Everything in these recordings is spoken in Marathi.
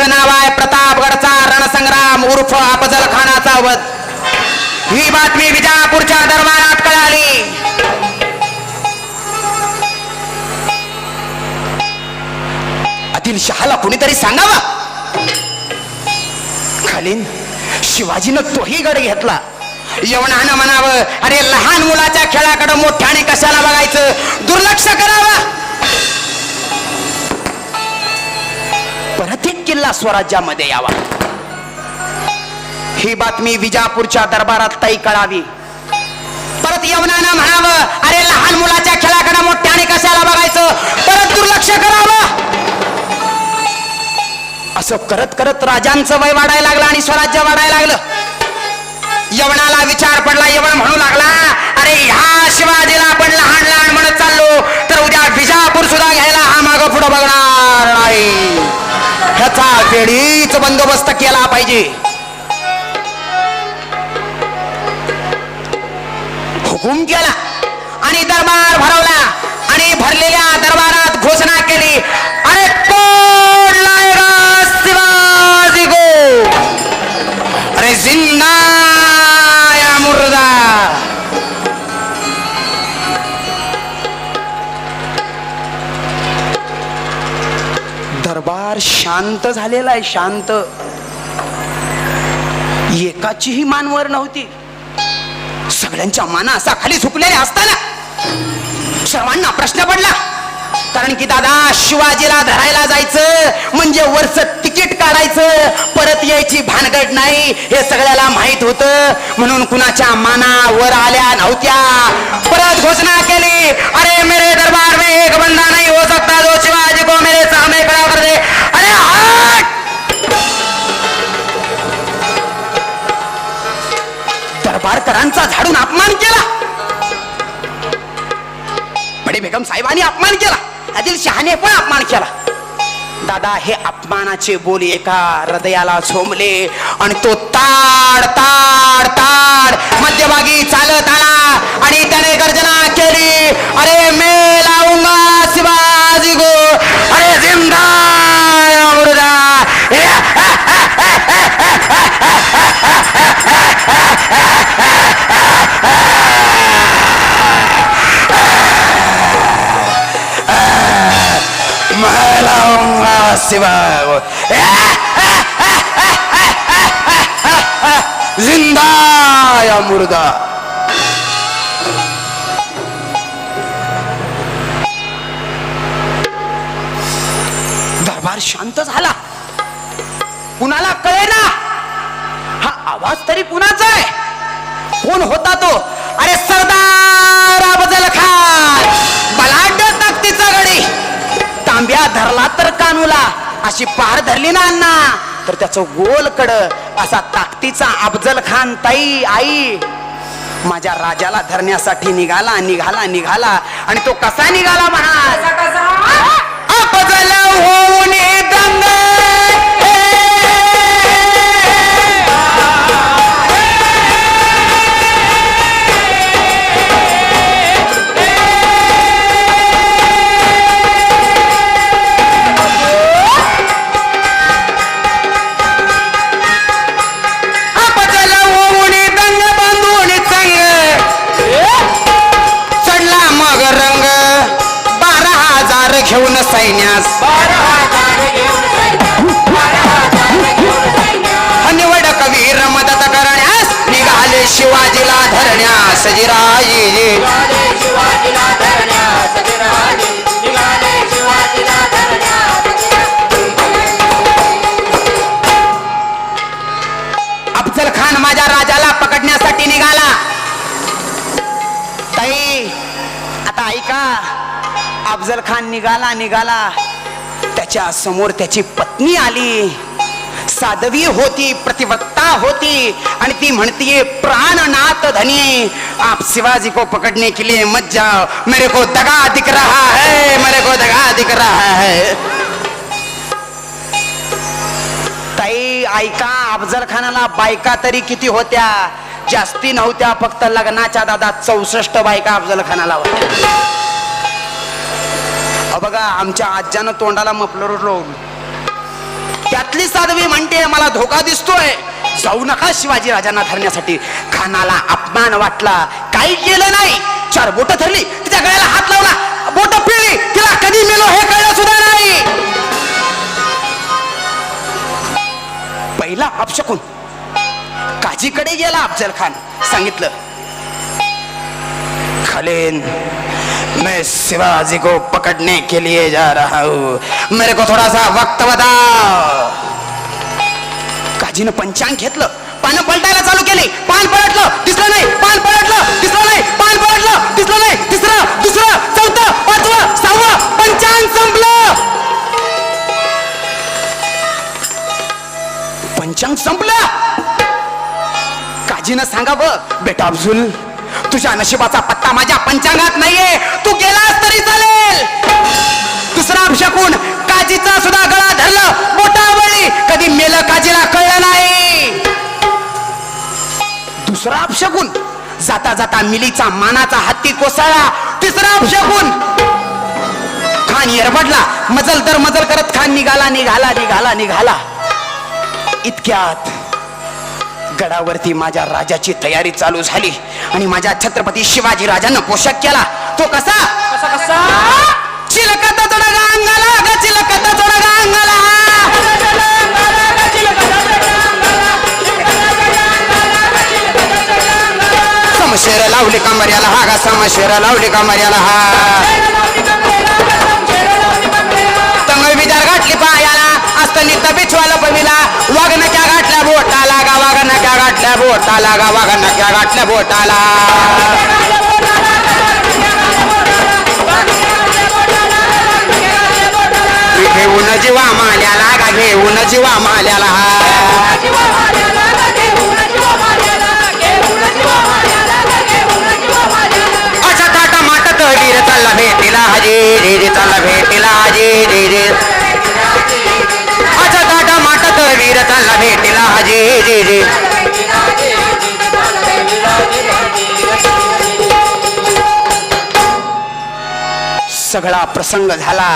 गावाचं नाव आहे प्रतापगडचा रणसंग्राम उर्फ अफजल खानाचा वध. ही बातमी विजापूरच्या दरबारात कळाली. आदिलशहाला कुणीतरी सांगावा? खालीन शिवाजीनं तोही गड घेतला. यवनानं म्हणावं अरे लहान मुलाच्या खेळाकडे मोठ्याने कशाला बघायचं? दुर्लक्ष कर परत स्वराज्यामध्ये यावा. ही बातमी विजापूरच्या दरबारात ताई कळावी. परत यवनानं म्हणावं अरे लहान मुलाच्या खेळाकडे मोठ्याने कशाला बघायचं? परत दुर्लक्ष करावं. असं करत करत राजांचं वय वाढायला लागलं आणि स्वराज्य वाढायला लागलं. यवनाला विचार पडला यवन म्हणू लागला अरे ह्या शिवाजीला आपण लहान लहान म्हणत चाललो तर उद्या विजापूर सुद्धा घ्यायला हा माग पुढे बघणार नाही. ह्याचा वेळीच बंदोबस्त केला पाहिजे. हुकूम केला आणि दरबार भरवला आणि भरलेल्या दरबारात घोषणा केली. दरबार शांत झालेला आहे शांत. एकाचीही मानवर नव्हती. सगळ्यांच्या माना असा खाली झुकलेल्या असताना सर्वांना प्रश्न पडला. कारण की दादा शिवाजीला धरायला जायचं म्हणजे वरच तिकीट काढायचं परत यायची भानगड नाही हे सगळ्याला माहीत होतं. म्हणून कुणाच्या माना वर आल्या नव्हत्या. परत घोषणा केली. अरे मेरे दरबार में एक बंदा नाही. दरबारकरांचा झाडून अपमान केला. बडे बेगम साहेबांनी अपमान केला. आदिल शहाने पण अपमान केला. दादा हे अपमानाचे बोल एका हृदयाला झोमले आणि तो ताड ताड ताड मध्यभागी चालत आला आणि त्याने गर्जना केली. अरे मे लावूंगा शिवाजी गो अरे जिंदा शिवाय जिंदा या मुर्दा दरबार शांत झाला. कुणाला कळे ना हा आवाज तरी कुणाचा आहे? कोण होता तो? अरे सरदार अफजल खान. बलाढ्य तांब्या धरला तर कानूला. अशी पार धरली ना अण्णा. तर त्याचं गोल कड असा ताकदीचा अफजल खान ताई आई. माझ्या राजाला धरण्यासाठी निघाला निघाला निघाला. आणि तो कसा निघाला म्हणा अफजल होऊन धरण्यास जिराई अफजल खान माझ्या राजाला पकडण्यासाठी निघाला. ताई आता ऐका. अफजल खान निघाला निघाला. त्याच्यासमोर त्याची पत्नी आली. साधवी होती प्रतिवक्ता होती आणि ती म्हणतीये प्राणनाथ धनी. आप शिवाजी को पकड़ने के लिए मत जाओ. मेरे को दगा दिख रहा है मेरे को दगा दिख रहा है. ताई ऐका अफजल खानाला बायका तरी किती होत्या? जास्ती नव्हत्या फक्त लग्नाच्या दादा चौसष्ट बायका अफजल खानाला होत्या. अहो बघा आमच्या आज्यानं तोंडाला मफलर रोग त्यातली साध्वी म्हणते मला धोका दिसतोय. जाऊ नका शिवाजी राजांना धरण्यासाठी. खानाला अपमान वाटला. काही केलं नाही. चार बोट धरली. तिच्या गळ्याला हात लावला. बोट पिळली. तिला कधी मेलो हे कळलं सुद्धा नाही. पहिला अपशकून काजीकडे गेला अफजल खान सांगितलं खलेन मैं शिवाजी को पकड़ने के लिए जा रहा हूं। मेरे को थोड़ा सा वक्त बताओ। काजीनं पंचांग घेतलं पानं पलटायला चालू केली पान पलटलं दिसलं नाही पान पलटलं दिसलं नाही पान पलटलं दिसलं नाही तिसरं दुसरं चौथं पाचवं सहावं पंचांग संपलं! पंचांग संपलं काजीनं सांगावं बेटा अब्जुल तुझ्या नशिबाचा पत्ता माझ्या पंचांगात नाहीये. तू गेलास तरी चालेल. दुसरा अपशकून काजीचा सुद्धा गळा धरलं. बोटावळी कधी मेल काजीला कळलं नाही. दुसरा अपशकून जाता जाता मिलीचा मानाचा हत्ती कोसळला. तिसरा अपशकून खान येरबडला. मजल तर मजल करत खान निघाला निघाला निघाला निघाला. इतक्यात गडावरती माझ्या राजाची तयारी चालू झाली आणि माझ्या छत्रपती शिवाजी राजानं पोषक केला. तो कसा? कसा कसा? चिलकत तोडगा अंगाला ग चिलकत तोडगा अंगाला समशेर लावली कमर्याला हा गा समशेर लावली कमर्याला हा. तंगळ विचार गाठली पायाला असतानी बिछवाला पविला वागणक्या गाठल्या बोटाला गा वागणक्या गाठल्या बोटाला गावा घनक्या गाठल्या बोटाला. घेऊन जीवा माल्याला का घेऊन जीवा माल्याला. अशा ताटा माटत वीर चालला भेटीला सगळा प्रसंग झाला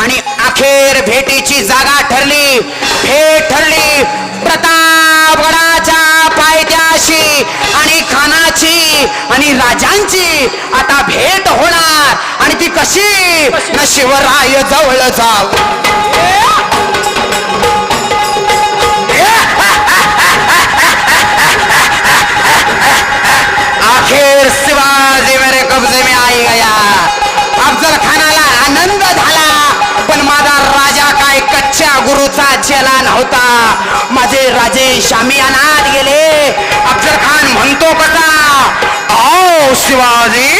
आणि अखेर भेटीची जागा ठरली. भेट ठरली प्रतापगडाच्या पायथ्याशी आणि खानाची आणि राजांची. आता भेट होणार आणि ती कशी? न शिवराय जवळ जाव कच्च्या चेला नव्हता माझे राजे शामी अनाथ गेले. अफजल खान म्हणतो कसा आओ शिवाजी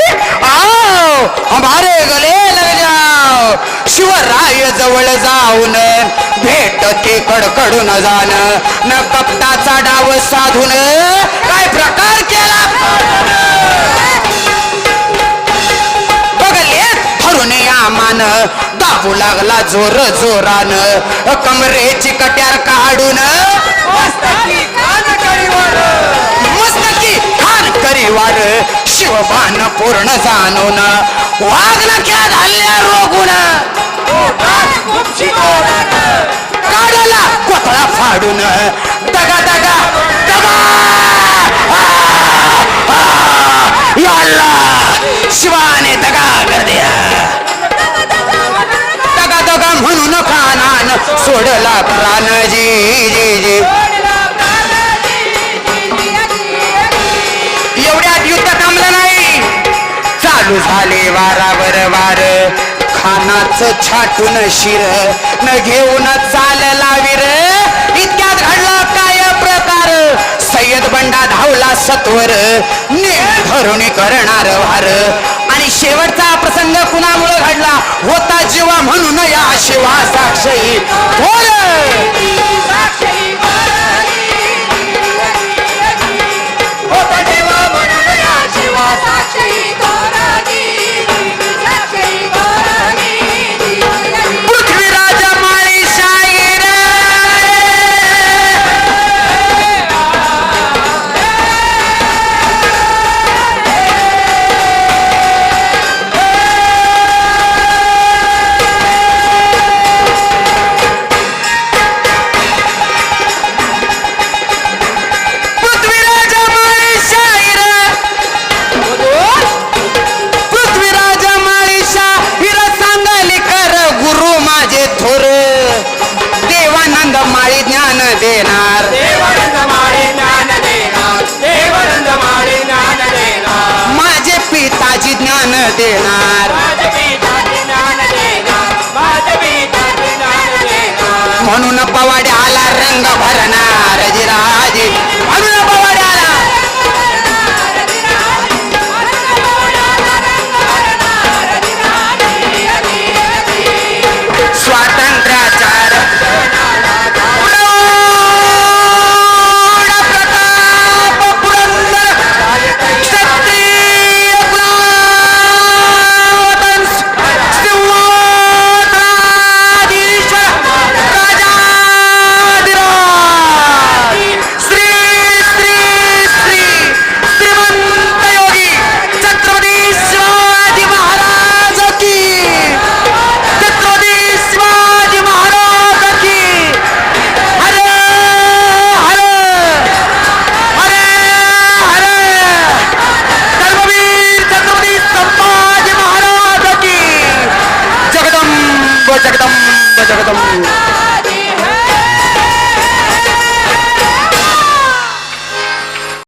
आओ हमारे गले लग जाओ. शिवराय जवळ जाऊन भेट ते कडकडून जाण. न कपटाचा डाव साधून काय लागला जोर जोरान. कमरेची कट्यार काढून. मस्तकी खान करीवार. शिवबान पूर्ण जाणून. वागणक्या झाल्या रोगून. काढला कोथळा फाडून. दगा दगा दगा. शिवाने दगा कर दिया. म्हणून खानान सोडला प्राण. जी जी जी. एवढ्यात युद्ध थांबलं नाही. चालू झाले वारावर वार. खानाच छाटून शिर. न घेऊन चालला वीर. इतक्यात घडला काय प्रकार? सय्यद बंडा धावला सत्वर. ने धरून करणार वार. आणि शेवटचा प्रसंग शिवा साक्षी थोर म्हणून आला रंग भरणार राजे